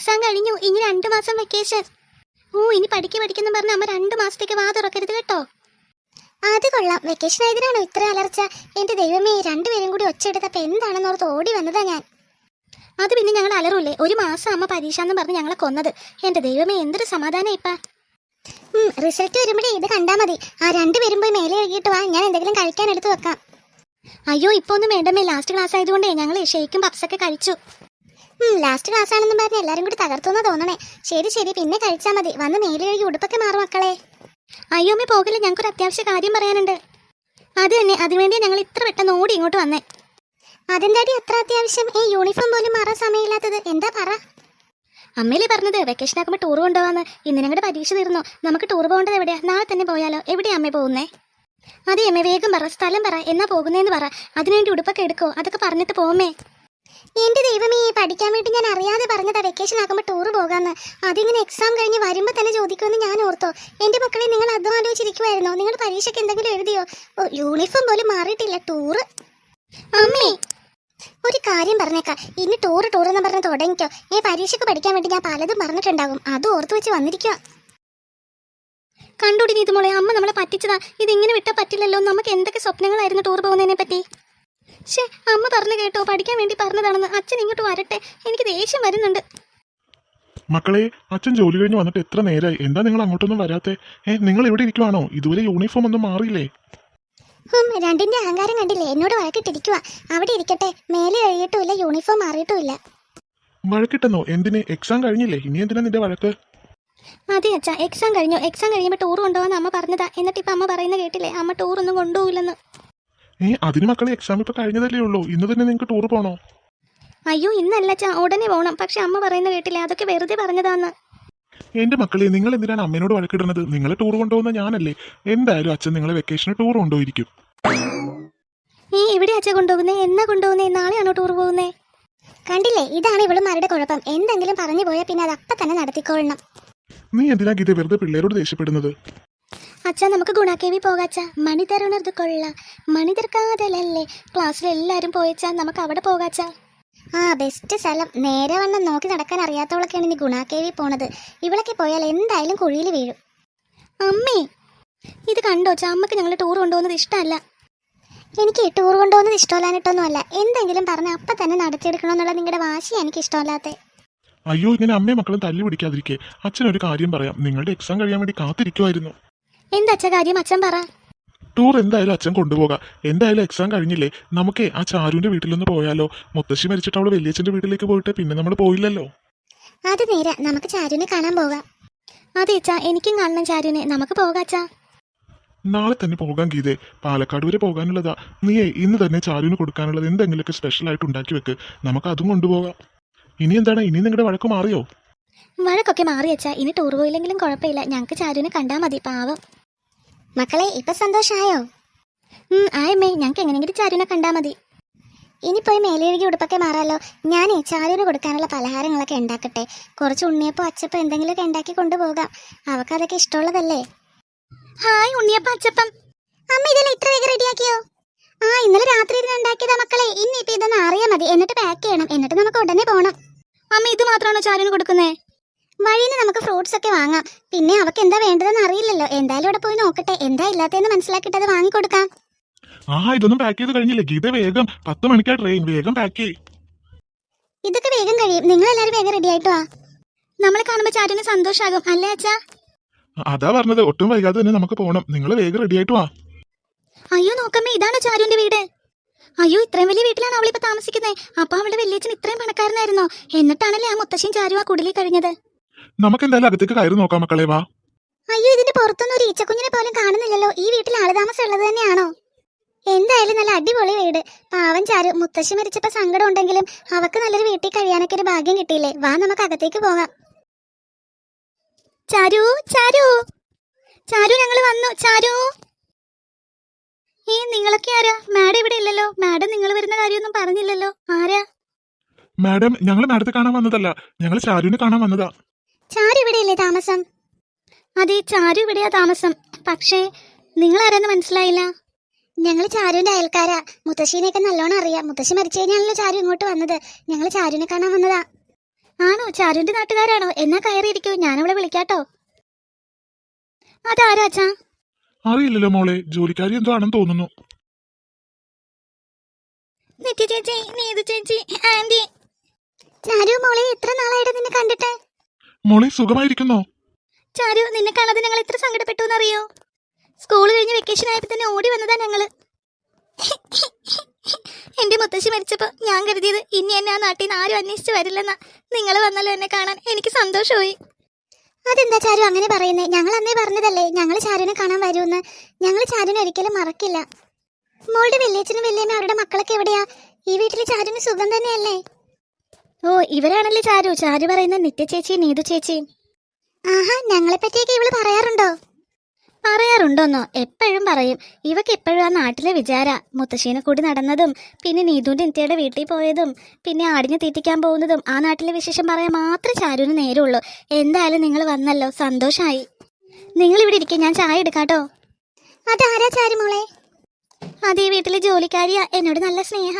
Exam കഴിഞ്ഞു. ഇനി രണ്ട് മാസം വെക്കേഷൻ ഓ ഇനി പഠിക്ക പഠിക്കുന്ന പറഞ്ഞ അമ്മ രണ്ട് മാസത്തേക്ക് വാ തുറക്കരുത് കേട്ടോ. അത് കൊള്ളാം. വെക്കേഷൻ ആയതിനാണോ ഇത്ര അലർച്ച? എന്റെ ദൈവമേ രണ്ടുപേരും കൂടി ഒച്ചെടുത്തപ്പോൾ എന്താണെന്ന് ഓർത്ത് ഓടി വന്നതാ ഞാൻ. അത് പിന്നെ ഞങ്ങൾ അലറൂല്ലേ ഒരു മാസം അമ്മ പരീക്ഷ എന്ന് പറഞ്ഞ് ഞങ്ങളെ കൊന്നത്. എന്റെ ദൈവമേ എന്തൊരു സമാധാനം ഇപ്പ. റിസൾട്ട് വരുമ്പോഴേ ഇത് കണ്ടാ മതി. ആ രണ്ടുപേരും പോയി മേലെ എഴുതിയിട്ട് വാ. ഞാൻ എന്തെങ്കിലും കഴിക്കാൻ എടുത്തു വെക്കാം. അയ്യോ ഇപ്പൊ ഒന്നും വേണ്ടമേ ലാസ്റ്റ് ക്ലാസ് ആയതുകൊണ്ടേ ഞങ്ങൾ ഷേക്കും പപ്സൊക്കെ കഴിച്ചു. ലാസ്റ്റ് ക്ലാസ് ആണെന്ന് പറഞ്ഞ് എല്ലാരും കൂടി തകർത്തുന്ന തോന്നണേ. ശരി ശരി പിന്നെ കഴിച്ചാൽ മതി. വന്ന് മേലെ കഴുകി ഉടുപ്പൊക്കെ മാറും മക്കളെ. അയ്യോ അമ്മ പോകില്ല. ഞങ്ങൾക്കൊരു അത്യാവശ്യ കാര്യം പറയാനുണ്ട്. അത് തന്നെ അതിനുവേണ്ടി ഞങ്ങൾ ഇത്ര പെട്ടെന്ന് ഓടി ഇങ്ങോട്ട് വന്നേ. അതെന്താടി അത്ര അത്യാവശ്യം? ഈ യൂണിഫോം പോലും മാറാൻ സമയമില്ലാത്തത്. എന്താ പറ? അമ്മയിലേ പറഞ്ഞത് വെക്കേഷൻ ആക്കുമ്പോൾ ടൂർ കൊണ്ടുപോകാന്ന് ഇന്ന് ഞങ്ങളുടെ പരീക്ഷ തീർന്നു. നമുക്ക് ടൂർ പോകേണ്ടത് എവിടെയാ? നാളെ തന്നെ പോയാലോ? എവിടെയാ അമ്മ പോകുന്നേ? അതെ അമ്മ വേഗം പറ. സ്ഥലം പറ. എന്നാ പോകുന്നേന്ന് പറ. അതിനുവേണ്ടി ഉടുപ്പൊക്കെ എടുക്കോ? അതൊക്കെ പറഞ്ഞിട്ട് പോമേ എന്റെ ദൈവമേ പഠിക്കാൻ വേണ്ടി ഞാൻ അറിയാതെ പറഞ്ഞതാ വെക്കേഷൻ ആകുമ്പോൾ ടൂർ പോകാന്ന്. അതിങ്ങനെ എക്സാം കഴിഞ്ഞ് വരുമ്പോൾ തന്നെ ചോദിക്കുമെന്ന് ഞാൻ ഓർത്തോ. എന്റെ മക്കളെ നിങ്ങൾ അതും ആലോചിച്ചിരിക്കുമായിരുന്നോ നിങ്ങൾ പരീക്ഷയ്ക്ക് എന്തെങ്കിലും എഴുതിയോ? യൂണിഫോം പോലും മാറിയിട്ടില്ല ടൂറ് അമ്മേ ഒരു കാര്യം പറഞ്ഞേക്കാം. ഇനി ടൂർ ടൂർ എന്ന് പറഞ്ഞ് തുടങ്ങിക്കോ. ഈ പരീക്ഷയ്ക്ക് പഠിക്കാൻ വേണ്ടി ഞാൻ പലതും പറഞ്ഞിട്ടുണ്ടാകും. അത് ഓർത്ത് വെച്ച് വന്നിരിക്കുക കണ്ടുപിടി നീതുമോളെ അമ്മ നമ്മളെ പറ്റിച്ചതാ. ഇതിങ്ങനെ വിട്ടാൽ പറ്റില്ലല്ലോ? നമുക്ക് എന്തൊക്കെ സ്വപ്നങ്ങളായിരുന്നു ടൂർ പോകുന്നതിനെ പറ്റി ഷേ അമ്മ പറഞ്ഞു കേട്ടോ പഠിക്കാൻ വേണ്ടി പറഞ്ഞതാണെന്ന്. അച്ഛൻ ഇങ്ങോട്ട് വരട്ടെ. എനിക്ക് ദേഷ്യം വരുന്നുണ്ട്. മക്കളെ അച്ഛൻ ജോലി കഴിഞ്ഞ് വന്നിട്ട് എത്ര നേരായി. എന്താ നിങ്ങൾ അങ്ങോട്ടൊന്നും വരാത്തെ? ഏ നിങ്ങൾ ഇവിടെ ഇരിക്കുവാണോ? ഇതുവരെ യൂണിഫോം ഒന്നും മാറിയില്ലേ? രണ്ടിന്റെ അഹങ്കാരം കണ്ടില്ലേ? എന്നോട് വഴക്കിട്ടിരിക്കുക അവിടെ ഇരിക്കട്ടെ. മേലെ എഴുതിയിട്ടുമില്ല യൂണിഫോം മാറിയിട്ടുമില്ല. വഴക്കിട്ടെന്നോ? എന്തിന്? എക്സാം കഴിഞ്ഞില്ലേ? ഇനി എന്തിനാ നിന്റെ വഴക്ക്? അതെ അച്ഛാ. എക്സാം കഴിഞ്ഞു. എക്സാം കഴിയുമ്പോൾ ടൂർ കൊണ്ടുപോകാൻ അമ്മ പറഞ്ഞതാ. എന്നിട്ട് ഇപ്പൊ അമ്മ പറയുന്ന കേട്ടില്ലേ? അമ്മ ടൂർ ഒന്നും കൊണ്ടുപോകില്ലെന്ന് ഏ അതിന് മക്കളെ എക്സാം ഇപ്പൊ കഴിഞ്ഞതല്ലേ ഉള്ളൂ. ഇന്ന് തന്നെ നിങ്ങൾക്ക് ടൂർ പോണോ? അയ്യോ ഇന്നല്ല അച്ഛാ ഉടനെ പോണം. പക്ഷെ അമ്മ പറയുന്ന കേട്ടില്ല. അതൊക്കെ വെറുതെ പറഞ്ഞതാന്ന്. എന്റെ മക്കളെ നിങ്ങൾ എന്തിനാണ് അമ്മേനോട് വഴക്കിടുന്നത്? നിങ്ങളെ ടൂർ കൊണ്ടുപോകുന്ന ഞാനല്ലേ. എന്തായാലും അച്ഛൻ നിങ്ങളെ വെക്കേഷന് ടൂർ കൊണ്ടുപോയിരിക്കും. ഈ എവിടെ അച്ഛാ കൊണ്ടുപോകുന്നേ? എന്നാ കൊണ്ടുപോകുന്നേ? നാളെയാണോ ടൂർ പോകുന്നേ? കണ്ടില്ലേ? ഇതാണ് ഇവളുമാരുടെ കുഴപ്പം. എന്തെങ്കിലും പറഞ്ഞു പോയാൽ പിന്നെ അത് അപ്പം തന്നെ നടത്തിക്കൊള്ളണം. നീ എന്തിനാ ഗീത വെറുതെ പിള്ളേരോട് ദേഷ്യപ്പെടുന്നത്? അച്ഛാ നമുക്ക് ഗുണാക്കേവി പോകാച്ചാ. മണി തരുണത് കൊള്ള. മണി തീർക്കാതലല്ലേ ക്ലാസ്സിൽ എല്ലാരും പോയച്ചാ നമുക്ക് അവിടെ പോകാച്ചാ. ആ ബെസ്റ്റ് സ്ഥലം. നേരെ വണ്ണം നോക്കി നടക്കാൻ അറിയാത്തവളൊക്കെയാണ് ഇനി ഗുണാക്കേവി പോണത്. ഇവളൊക്കെ പോയാൽ എന്തായാലും കുഴിയിൽ വീഴും. അമ്മേ ഇത് കണ്ടോ? അമ്മയ്ക്ക് ഞങ്ങൾ ടൂർ കൊണ്ടുപോകുന്നത് ഇഷ്ടമല്ല. എനിക്ക് ടൂർ കൊണ്ടുപോകുന്നത് ഇഷ്ടമല്ലാനിട്ടൊന്നുമല്ല എന്തെങ്കിലും പറഞ്ഞ് അപ്പം തന്നെ നടത്തിയെടുക്കണമെന്നുള്ള നിങ്ങളുടെ വാശി എനിക്ക് ഇഷ്ടമല്ലാത്തേ. അയ്യോ ഇങ്ങനെ അമ്മയും മക്കളും തല്ലി പിടിക്കാതിരിക്കെ. അച്ഛനൊരു ഒരു കാര്യം പറയാം. നിങ്ങളുടെ എക്സാം കഴിയാൻ വേണ്ടി കാത്തിരിക്കുമായിരുന്നു എന്താ അച്ഛാ കാര്യം അച്ഛൻ പറ. ടൂർ എന്തായാലും അച്ഛൻ കൊണ്ടുപോകാം. എന്തായാലും എക്സാം കഴിഞ്ഞില്ലേ? നമുക്കേ ആ ചാരുവിന്റെ വീട്ടിലൊന്ന് പോയാലോ. മുത്തശ്ശി മരിച്ചിട്ട് അവൾ വലിയച്ഛന്റെ വീട്ടിലേക്ക് പോയിട്ട് പിന്നെ നമ്മൾ പോയില്ലല്ലോ. അത് നേരെ നമുക്ക് ചാരുവിനെ കാണാൻ പോകാം. അതെ അച്ഛാ എനിക്കും കാണണം ചാരുവിനെ. നമുക്ക് പോകാം അച്ഛാ. നാളെ തന്നെ പോകാൻ ഗീതേ. പാലക്കാട് വരെ പോകാനുള്ളതാ. നീയേ ഇന്ന് തന്നെ ചാരുവിന് കൊടുക്കാനുള്ളത് എന്തെങ്കിലുമൊക്കെ സ്പെഷ്യൽ ആയിട്ട് ഉണ്ടാക്കി വെക്ക്. നമുക്ക് അതും കൊണ്ടുപോകാം. ഇനി എന്താണ്? ഇനി നിങ്ങളുടെ വഴക്ക് മാറിയോ? വഴക്കൊക്കെ മാറി അച്ഛാ. ഇനി ടൂർ പോയില്ലെങ്കിലും കുഴപ്പമില്ല. ഞങ്ങൾക്ക് ചാരുവിനെ കണ്ടാൽ മതി പാവം. മക്കളെ ഇപ്പൊ സന്തോഷമായോ ഉം ആയമ്മേ ഞങ്ങൾക്ക് എങ്ങനെയെങ്കിലും ചാരുവിനെ കണ്ടാൽ മതി. ഇനി പോയി മേലെഴുകി ഉടുപ്പൊക്കെ മാറാലോ. ഞാനേ ചാരുവിന് കൊടുക്കാനുള്ള പലഹാരങ്ങളൊക്കെ ഉണ്ടാക്കട്ടെ. കുറച്ച് ഉണ്ണിയപ്പോ അച്ചപ്പം എന്തെങ്കിലുമൊക്കെ ഉണ്ടാക്കി കൊണ്ടുപോകാം. അവക്ക് അതൊക്കെ ഇഷ്ടമുള്ളതല്ലേ? ഹായ് ഉണ്ണിയപ്പം അച്ചപ്പം. അമ്മ ഇതെല്ലാം ഇത്ര വേഗം റെഡിയാക്കിയോ? ആ ഇന്നലെ രാത്രി ഇരുന്ന് ഉണ്ടാക്കിയതാ മക്കളെ. ഇനി ഇപ്പൊ ഇതൊന്ന് അറിയാൻ മതി. എന്നിട്ട് പാക്ക് ചെയ്യണം. എന്നിട്ട് നമുക്ക് ഉടനെ പോകണം അമ്മ ഇത് മാത്രമാണോ ചാരുവിന് കൊടുക്കുന്നേ? വഴിയിൽ നമുക്ക് ഫ്രൂട്ട്സ് ഒക്കെ വാങ്ങാം. പിന്നെ അവക്ക് എന്താ വേണ്ടതെന്ന് അറിയില്ലല്ലോ. എന്തായാലും ഇവിടെ പോയി നോക്കട്ടെ. എന്താ ഇല്ലാത്തതെന്ന് മനസ്സിലാക്കിയിട്ട് അത് വാങ്ങിക്കൊടുക്കാം ആ ഇതൊന്നും പാക്ക് ചെയ്ത് കഴിഞ്ഞില്ലേ? ഗീത വേഗം പത്ത് മണിക്കാ ട്രെയിൻ വേഗം പാക്ക് ചെയ്യ്. ഇതൊക്കെ വേഗം കഴിയും. നിങ്ങൾ എല്ലാവരും വേഗം റെഡി ആയിട്ട് വാ. നമ്മളെ കാണുമ്പോൾ ചാരുവിന് സന്തോഷാകും. അല്ലേ അച്ഛാ? അതാ പറഞ്ഞത്. ഒട്ടും വൈകാതെ തന്നെ നമുക്ക് പോകണം നിങ്ങൾ വേഗം റെഡി ആയിട്ട് വാ. അയ്യോ നോക്കമ്മേ ഇതാണ് ചാരുവിന്റെ വീട്. അയ്യോ ഇത്രയും വലിയ വീട്ടിലാണ് അവളിപ്പോ താമസിക്കുന്നത് അപ്പൊ അവളുടെ വലിയച്ഛൻ ഇത്രയും പണക്കാരനായിരുന്നോ? എന്നിട്ടാണല്ലേ ആ മുത്തശ്ശൻ ചാരു ആ കുടിലിൽ കഴിഞ്ഞത്. നമുക്ക് എന്തായാലും അകത്തേക്ക് കയറി നോക്കാം മക്കളെ വാ. അയ്യോ ഇതിന്റെ പുറത്തൊന്നും ഒരു ഈച്ചക്കുഞ്ഞിനെ പോലും കാണുന്നില്ലല്ലോ. ഈ വീട്ടിൽ ആളുതാമസം ഉള്ളത് തന്നെയാണോ? എന്തായാലും നല്ല അടിപൊളി വീട്. പാവൻ ചാരു മുത്തശ്ശി മരിച്ചപ്പോ സങ്കടം ഉണ്ടെങ്കിലും അവക്ക് നല്ലൊരു വീട്ടിൽ കഴിയാനൊക്കെ ഒരു ഭാഗ്യം കിട്ടിയില്ലേ? വാ നമുക്ക് അകത്തേക്ക് പോകാം. ചാരു ചാരു. ചാരു ഞങ്ങൾ വന്നു. ചാരു. ഏ നിങ്ങളൊക്കെ ആരാ? മാഡം ഇവിടെ ഇല്ലല്ലോ. മാഡം നിങ്ങൾ വരുന്ന കാര്യമൊന്നും പറഞ്ഞില്ലല്ലോ. ആരാ? മാഡം ഞങ്ങൾ മാഡത്തെ കാണാൻ വന്നതല്ല. ഞങ്ങൾ ചാരുവിനെ കാണാൻ വന്നതാ. ചാരു ഇവിടെയല്ലേ താമസം? അതെ ചാരു ഇവിടെയാ താമസം. പക്ഷേ നിങ്ങൾ ആരെന്ന് മനസ്സിലായില്ല? ഞങ്ങൾ ചാരുവിന്റെ അയൽക്കാരാ. മുത്തശ്ശീനെയൊക്കെ നല്ലോണം അറിയാം. മുത്തശ്ശി മരിച്ചു കഴിഞ്ഞാണല്ലോ ചാരു ഇങ്ങോട്ട് വന്നത്. ഞങ്ങൾ ചാരുവിനെ കാണാൻ വന്നതാ. ആണോ? ചാരുവിന്റെ നാട്ടുകാരാണോ? എന്നാ കയറിയിരിക്കൂ. ഞാനവളെ വിളിക്കാട്ടോ. അതാരാച്ചാ അറിയില്ലല്ലോ മോളെ. ജോലിക്കാരി എന്തോ ആണെന്ന് തോന്നുന്നു. നിത്യ ചേച്ചി നീതു ചേച്ചി ആന്റി. ചാരു മോളെ എത്ര നാളായിട്ട് നിന്നെ കണ്ടിട്ട്? മോളെ സുഖമായിരിക്കുന്നോ? ചാരു നിന്നെ കാണാതെ ഞങ്ങൾ എത്ര സങ്കടപ്പെട്ടു എന്നറിയോ? സ്കൂൾ കഴിഞ്ഞ് വെക്കേഷൻ ആയപ്പോ തന്നെ ഓടി വന്നതാ ഞങ്ങൾ. എന്റെ മുത്തശ്ശി മരിച്ചപ്പോ ഞാൻ കരുതിയത് ഇനി എന്നെ ആ നാട്ടിൽ നിന്ന് ആരും അന്വേഷിച്ച് വരില്ലെന്നാ. നിങ്ങൾ വന്നല്ലോ എന്നെ കാണാൻ. എനിക്ക് സന്തോഷമായി. അതെന്താ ചാരു അങ്ങനെ പറയുന്നേ? ഞങ്ങൾ അന്നേ പറഞ്ഞതല്ലേ ഞങ്ങൾ ചാരുവിനെ കാണാൻ വരുമെന്ന്. ഞങ്ങൾ ചാരുവിനെ ഒരിക്കലും മറക്കില്ല. മോളുടെ വല്യച്ഛനും വല്യമ്മ അവരുടെ മക്കളൊക്കെ എവിടെയാ? ഈ വീട്ടിൽ ചാരുവിന് സുഖം തന്നെയല്ലേ? ഓ ഇവരാണല്ലേ ചാരു? ചാരു പറയുന്ന നിത്യ ചേച്ചി നീതു ചേച്ചി. ആഹാ ഞങ്ങളെ പറ്റിയൊക്കെ ഇവൾ പറയാറുണ്ടോ? പറയാറുണ്ടോന്നോ? എപ്പോഴും പറയും. ഇവക്ക് എപ്പോഴും ആ നാട്ടിലെ വിചാര. മുത്തശ്ശീനെ കൂടി നടന്നതും പിന്നെ നീതുവിന്റെ നിത്യയുടെ വീട്ടിൽ പോയതും പിന്നെ ആടിനെ തീറ്റിക്കാൻ പോകുന്നതും ആ നാട്ടിലെ വിശേഷം പറയാൻ മാത്രമേ ചാരുവിന് നേരമുള്ളൂ. എന്തായാലും നിങ്ങൾ വന്നല്ലോ. സന്തോഷമായി നിങ്ങൾ ഇവിടെ ഇരിക്കും ഞാൻ ചായ എടുക്കാട്ടോ. അതാരാ ചാരുമോളെ അതേ വീട്ടിലെ ജോലിക്കാരിയാ. എന്നോട് നല്ല സ്നേഹ.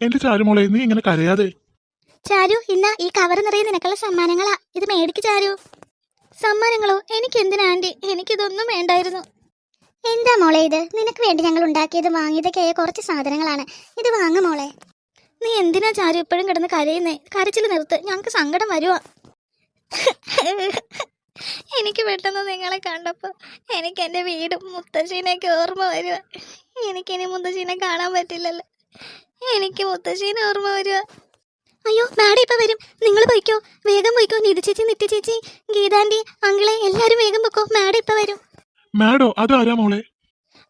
എന്റെ ചാരുമോളെ നീ ഇങ്ങനെ കരയാതെ. ചാരു ഇന്ന ഈ കവർ നിറയെ നിനക്കുള്ള സമ്മാനങ്ങളാ. ഇത് മേടിക്ക് ചാരു. സമ്മാനങ്ങളോ? എനിക്ക് എന്തിനാ എനിക്കിതൊന്നും വേണ്ടായിരുന്നു. എന്താ മോളെ ഇത്? നിനക്ക് വേണ്ടി ഞങ്ങൾ ഉണ്ടാക്കിയത് വാങ്ങിയതൊക്കെയായ കുറച്ച് സാധനങ്ങളാണ്. ഇത് വാങ്ങ മോളെ. നീ എന്തിനാ ചാരു ഇപ്പോഴും കിടന്ന് കരയുന്നേ? കരച്ചിൽ നിർത്ത്. ഞങ്ങൾക്ക് സങ്കടം വരുവാ. എനിക്ക് പെട്ടെന്ന് നിങ്ങളെ കണ്ടപ്പോൾ എനിക്ക് എന്റെ വീടും മുത്തശ്ശീനെയൊക്കെ ഓർമ്മ വരുക എനിക്കിനി മുത്തശ്ശീനെ കാണാൻ പറ്റില്ലല്ലോ. എനിക്ക് മുത്തശ്ശീനെ ഓർമ്മ വരുക അയ്യോ മാഡം ഇപ്പൊ വരും. നിങ്ങൾ പോയിക്കോ. വേഗം പോയിക്കോ നിധി ചേച്ചി നിത്യ ചേച്ചി ഗീതാന്റി അങ്കിളെ എല്ലാരും വേഗം പോക്കോ. മാഡം ഇപ്പൊ വരും. മാഡോ അത് ആരാ മോളെ?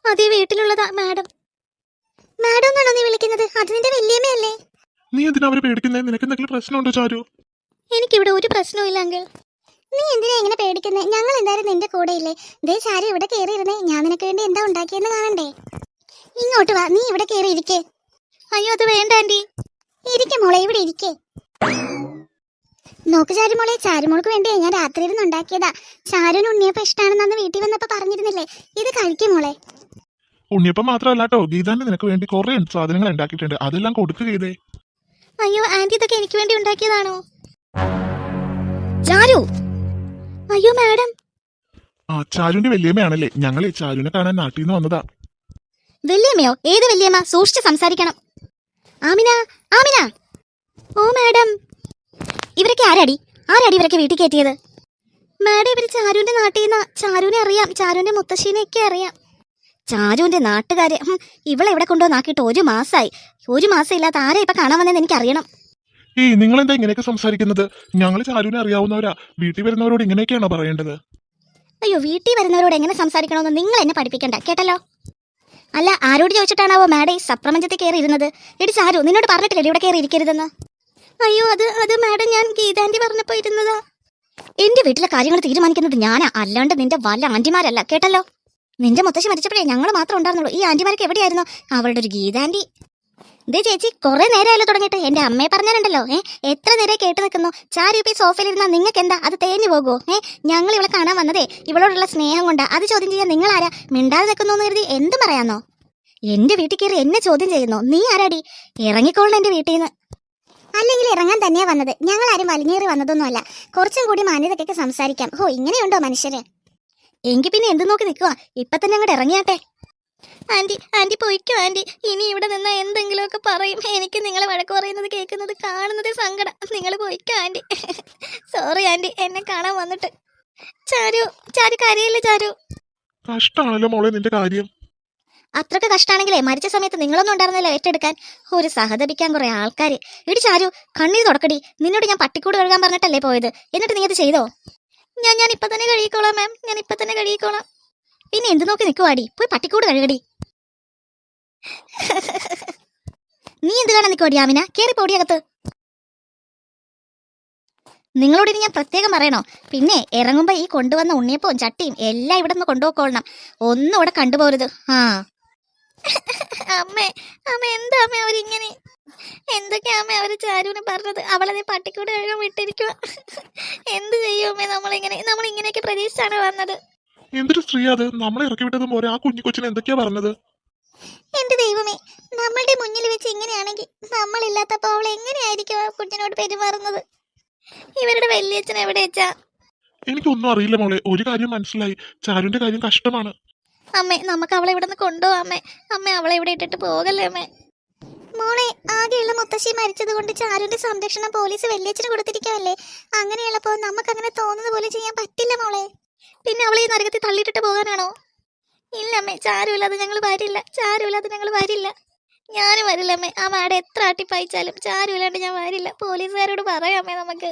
അതേ വീട്ടിലുള്ളതാ മാഡം. മാഡം എന്നാണോ നീ വിളിക്കുന്നത്? അത് നിന്റെ വല്യമ്മയല്ലേ? നീ എന്തിനാ അവരെ പേടിക്കുന്നേ? നിനക്ക് എന്തെങ്കിലും പ്രശ്നമുണ്ടോ ചാരു? എനിക്കിവിടെ ഒരു പ്രശ്നവും ഇല്ല അങ്കിൾ. നീ എന്തിനാ ഇങ്ങനെ പേടിക്കുന്നേ? ഞങ്ങൾ എന്തായാലും നിന്റെ കൂടെ ഇല്ലേ ദേ ചാരി ഇവിടെ കയറിയിരുന്നേ ഞാൻ നിനക്ക് വേണ്ടി എന്താ ഉണ്ടാക്കിയെന്ന് കാണണ്ടേ? ഇങ്ങോട്ട് വാ. നീ ഇവിടെ കയറി ഇരിക്കേ അയ്യോ അത് വേണ്ട ആന്റി. ഇരിക്കെ മോളെ ഇവിടെ ഇരിക്കേ. നോക്ക് ചാരുമോളെ ചാരുമോൾക്ക് വേണ്ടി ഞാൻ രാത്രി ഇരുന്ന് ഉണ്ടാക്കിയതാ. ചാരുവിന് ഉണ്ണിയപ്പം ഇഷ്ടമാണെന്ന് അന്ന് വീട്ടിൽ വന്നപ്പോ പറഞ്ഞിരുന്നില്ലേ? ഇത് കഴിക്കും മോളെ. ഉണ്ണിയപ്പം മാത്രമല്ല കേട്ടോ ഗീതാന്റെ നിനക്ക് വേണ്ടി കുറെ സാധനങ്ങൾ ഉണ്ടാക്കിയിട്ടുണ്ട്. അതെല്ലാം ചെയ്തേ അയ്യോ ആന്റി ഇതൊക്കെ എനിക്ക് വേണ്ടി ഉണ്ടാക്കിയതാണോ? ചാരു! അയ്യോ മാഡം. ആ ചാരുവിന്റെ വല്യമ്മയാണല്ലേ. ഞങ്ങളെ ഈ ചാരുവിനെ കാണാൻ നാട്ടിൽ നിന്ന് വന്നതാ. വല്യമ്മയോ? ഏത് വല്യമ്മ? സൂക്ഷിച്ച് സംസാരിക്കണം. ആമിന ആമിന. ഓ മാഡം. ഇവരൊക്കെ ആരാടി? ആരാടി ഇവരൊക്കെ വീട്ടിൽ കയറ്റിയത്? മാഡം ഇവർ ചാരുവിന്റെ നാട്ടിൽ നിന്ന്. ചാരുവിനെ അറിയാം. ചാരുവിന്റെ മുത്തശ്ശീനെയൊക്കെ അറിയാം. ചാരുവിന്റെ നാട്ടുകാരെ ഇവളെ എവിടെ കൊണ്ടുവന്നാക്കിയിട്ട് ഒരു മാസമായി ഒരു മാസം ഇല്ലാത്ത ആരെ ഇപ്പൊ കാണാൻ വന്നതെന്ന് എനിക്കറിയണം. ഏയ് നിങ്ങൾ എന്താ ഇങ്ങനെയൊക്കെ സംസാരിക്കുന്നത്? ഞങ്ങൾ ചാരുവിനെ അറിയാവുന്നവരാ. വീട്ടിൽ വരുന്നവരോട് ഇങ്ങനെയൊക്കെയാണോ പറയേണ്ടത്? അയ്യോ വീട്ടിൽ വരുന്നവരോട് എങ്ങനെ സംസാരിക്കണമെന്ന് നിങ്ങൾ എന്നെ പഠിപ്പിക്കണ്ട. കേട്ടല്ലോ? അല്ല ആരോട് ചോദിച്ചിട്ടാണാവോ മാഡം ഈ സപ്രപഞ്ചത്തിൽ കയറി ഇരുന്നത് എടി സാരു നിന്നോട് പറഞ്ഞിട്ടില്ലേ ഇവിടെ കയറി ഇരിക്കരുതെന്ന് അയ്യോ അത് അത് മാഡം ഞാൻ ഗീതാന്റി പറഞ്ഞപ്പോ ഇരുന്നതാ. എന്റെ വീട്ടിലെ കാര്യങ്ങൾ തീരുമാനിക്കുന്നത് ഞാനാ അല്ലാണ്ട് നിന്റെ വല്ല ആന്റിമാരല്ല കേട്ടല്ലോ? നിന്റെ മുത്തശ്ശി മരിച്ചപ്പോഴേ ഞങ്ങൾ മാത്രം ഉണ്ടായിരുന്നുള്ളൂ. ഈ ആന്റിമാരൊക്കെ എവിടെയായിരുന്നു? അവളുടെ ഒരു ഗീതാന്റി. ദേ ചേച്ചി കുറെ നേരമായല്ലോ തുടങ്ങിയിട്ട്. എന്റെ അമ്മയെ പറഞ്ഞാലുണ്ടല്ലോ ഏ എത്ര നേരെ കേട്ട് നിൽക്കുന്നു. ചാരൂപ്പി സോഫയിലിരുന്ന നിങ്ങൾക്ക് എന്താ അത് തേഞ്ഞു പോകുമോ ഏ ഞങ്ങൾ ഇവളെ കാണാൻ വന്നതേ ഇവളോടുള്ള സ്നേഹം കൊണ്ട്. അത് ചോദ്യം ചെയ്യാൻ നിങ്ങൾ ആരാ മിണ്ടാതെ നിൽക്കുന്നു എന്ന് കരുതി എന്ത് പറയാന്നോ? എന്റെ വീട്ടിൽ കയറി എന്നെ ചോദ്യം ചെയ്യുന്നു? നീ ആരാടി? ഇറങ്ങിക്കോളണം എന്റെ വീട്ടിൽ നിന്ന്. അല്ലെങ്കിൽ ഇറങ്ങാൻ തന്നെയാ വന്നത്. ഞങ്ങൾ ആരും വലിഞ്ഞേറി വന്നതൊന്നുമല്ല. കുറച്ചും കൂടി മാന്യതക്കൊക്കെ സംസാരിക്കാം. ഹോ ഇങ്ങനെയുണ്ടോ മനുഷ്യര്? എങ്കിൽ പിന്നെ എന്ത് നോക്കി നിൽക്കുക ഇപ്പൊ തന്നെ അങ്ങോട്ട് ഇറങ്ങിയാട്ടെ. ആന്റി ആന്റി പൊയ്ക്കോ ആന്റി ഇനി ഇവിടെ നിന്ന് എന്തെങ്കിലുമൊക്കെ പറയും. എനിക്ക് നിങ്ങളെ വഴക്ക് പറയുന്നത് കേൾക്കുന്നത് കാണുന്നത് സങ്കടം. നിങ്ങൾ പൊയ്ക്കോ ആന്റി സോറി ആന്റി എന്നെ കാണാൻ വന്നിട്ട്. ചാരു ചാരു കാര്യമില്ല ചാരു. കഷ്ടാണല്ലോ മോളെ നിന്റെ കാര്യം. അത്രയ്ക്ക് കഷ്ടാണെങ്കിലേ മരിച്ച സമയത്ത് നിങ്ങളൊന്നും ഉണ്ടായിരുന്നല്ലോ ഏറ്റെടുക്കാൻ. ഒരു സഹതപിക്കാൻ കുറെ ആൾക്കാര്. ഇടി ചാരു കണ്ണീര് തുടക്കടി. നിന്നോട് ഞാൻ പട്ടിക്കൂട് കഴുകാൻ പറഞ്ഞിട്ടല്ലേ പോയത്? എന്നിട്ട് നീ അത് ചെയ്തോ? ഞാൻ ഞാൻ ഇപ്പൊ തന്നെ കഴുകിക്കോളാം മാം ഞാൻ ഇപ്പൊ തന്നെ കഴുകിക്കോളാം. പിന്നെ എന്ത് നോക്കി നിൽക്കുവാടി പോയി പട്ടിക്കൂട് കഴുകടി. നീ എന്ത് കാണാൻ നിൽക്കോടി ആമിന? കേറി പോടിയകത്ത് നിങ്ങളോട് ഇനി ഞാൻ പ്രത്യേകം പറയണോ? പിന്നെ ഇറങ്ങുമ്പോ ഈ കൊണ്ടുവന്ന ഉണ്ണിയപ്പവും ചട്ടിയും എല്ലാം ഇവിടെ നിന്ന് കൊണ്ടുപോയിക്കൊള്ളണം. ഒന്നും ഇവിടെ കണ്ടുപോരുത് ആ. അമ്മേ അമ്മ എന്താ അമ്മ അവരിങ്ങനെ? എന്തൊക്കെയാ അമ്മ അവർ ചാരുവിന് പറഞ്ഞത്? അവളതെ പട്ടിക്കൂട് കഴുകാൻ വിട്ടിരിക്കുക എന്ത് ചെയ്യും അമ്മേ നമ്മളിങ്ങനെ? നമ്മൾ ഇങ്ങനെയൊക്കെ പ്രതീക്ഷിച്ചാണ് വന്നത്. എന്തൊരു സ്ത്രീ അത്? നമ്മളെ ഇറക്കി വിട്ടതും പോരെ ആ കുഞ്ഞു കൊച്ചിനെ എന്തൊക്കെയാ പറഞ്ഞത്? എന്റെ ദൈവമേ നമ്മളുടെ മുന്നിൽ വെച്ച് ഇങ്ങനെയാണെങ്കിൽ നമ്മളില്ലാത്തപ്പോ അവൾ എങ്ങനെയായിരിക്കും ആ കുഞ്ഞിനോട് പെരുമാറുന്നത്? ഇവരുടെ വലിയച്ഛൻ എവിടെ വെച്ചാ എനിക്കൊന്നും അറിയില്ല മോളെ. ഒരു കാര്യം മനസ്സിലായി. ചാരുന്റെ കാര്യം കഷ്ടമാണ്. അമ്മേ നമുക്ക് അവളെ ഇവിടെ നിന്ന് കൊണ്ടുപോവാം അമ്മേ. അമ്മ അവളെ ഇവിടെ ഇട്ടിട്ട് പോകല്ലേ അമ്മേ? മോളെ ആകെയുള്ള മുത്തശ്ശി മരിച്ചത് കൊണ്ട് ചാരുന്റെ സംരക്ഷണം പോലീസ് വെള്ളിയച്ഛന് കൊടുത്തിരിക്കുമല്ലേ അങ്ങനെയുള്ളപ്പോ നമുക്ക് അങ്ങനെ തോന്നുന്നത് പോലെ ചെയ്യാൻ പറ്റില്ല മോളെ. പിന്നെ അവളെ ഈ നരകത്തിൽ തള്ളിയിട്ടിട്ട് പോകാനാണോ? ഇല്ല അമ്മേ ചാരുമില്ലാതെ ഞങ്ങൾ വരില്ല. ചാരുമില്ലാതെ ഞങ്ങൾ വരില്ല. ഞാനും വരില്ല അമ്മേ. ആ മാഡം എത്ര ആട്ടിപ്പായിച്ചാലും ചാരുമില്ലാണ്ട് ഞാൻ വരില്ല. പോലീസുകാരോട് പറയാമേ നമുക്ക്.